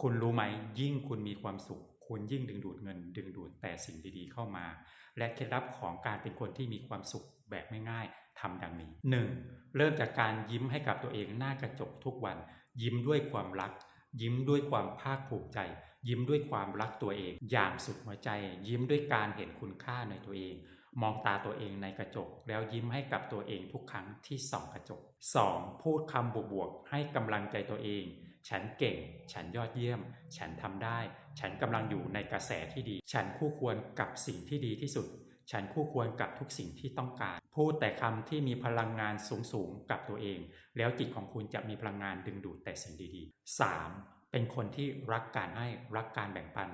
คุณรู้ไหมยิ่งคุณมีความสุข คุณยิ่งดึงดูดเงิน ดึงดูดแต่สิ่งดีๆเข้ามา และเคล็ดลับของการเป็นคนที่มีความสุขแบบง่ายๆทำดังนี้ 1. เริ่มจากการยิ้มให้กับตัวเองหน้ากระจกทุกวัน ยิ้มด้วยความรัก ยิ้มด้วยความภาคภูมิใจ ยิ้มด้วยความรักตัวเอง อย่างสุดหัวใจ ยิ้มด้วยการเห็นคุณค่าในตัวเอง มองตาตัวเองในกระจก แล้วยิ้มให้กับตัวเองทุกครั้งที่ส่องกระจก 2. พูดคำบวกๆให้กำลังใจตัวเอง ฉันเก่ง ฉันยอดเยี่ยม ฉันทำได้ ฉันกำลังอยู่ในกระแสที่ดี ฉันคู่ควรกับสิ่งที่ดีที่สุด ฉันคู่ควรกับทุกสิ่งที่ต้องการ พูดแต่คำที่มีพลังงานสูงๆกับตัวเอง แล้วจิตของคุณจะมีพลังงานดึงดูดแต่สิ่งดีๆ 3. เป็นคนที่รักการให้รักการแบ่งปัน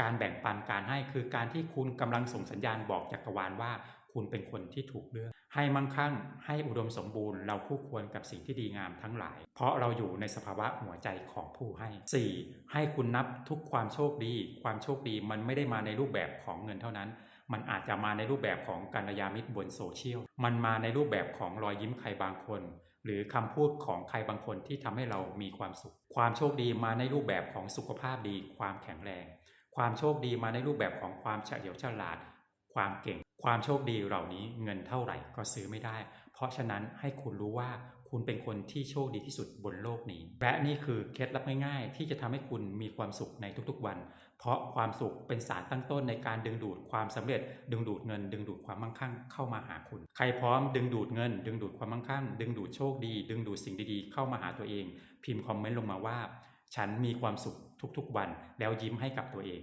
การแบ่งปันการให้คือการที่คุณกำลังส่งสัญญาณบอกจักรวาลว่า คุณเป็นคนที่ถูกเลือก ให้มั่งคั่ง ให้อุดมสมบูรณ์ เราคู่ควรกับสิ่งที่ดีงามทั้งหลาย เพราะเราอยู่ในสภาวะหัวใจของผู้ให้ 4. ให้คุณนับทุกความโชคดี ความโชคดีมันไม่ได้มาในรูปแบบของเงินเท่านั้น มันอาจจะมาในรูปแบบของกัลยาณมิตรบนโซเชียล มันมาในรูปแบบของรอยยิ้มใครบางคน หรือคำพูดของใครบางคนที่ทำให้เรามีความสุข ความโชคดีมาในรูปแบบของสุขภาพดี ความแข็งแรง ความโชคดีมาในรูปแบบของความเฉลียวฉลาด ความเก่ง ความโชคดีเหล่านี้เงินเท่าไหร่ก็ซื้อไม่ได้ เพราะฉะนั้นให้คุณรู้ว่าคุณเป็นคนที่โชคดีที่สุดบนโลกนี้ และนี่คือเคล็ดลับง่ายๆ ที่จะทำให้คุณมีความสุขในทุกๆวัน เพราะความสุขเป็นสารตั้งต้นในการดึงดูดความสำเร็จ ดึงดูดเงิน ดึงดูดความมั่งคั่งเข้ามาหาคุณ ใครพร้อมดึงดูดเงิน ดึงดูดความมั่งคั่ง ดึงดูดโชคดี ดึงดูดสิ่งดีๆเข้ามาหาตัวเอง พิมพ์คอมเมนต์ลงมาว่า ฉันมีความสุขทุกๆวัน แล้วยิ้มให้กับตัวเอง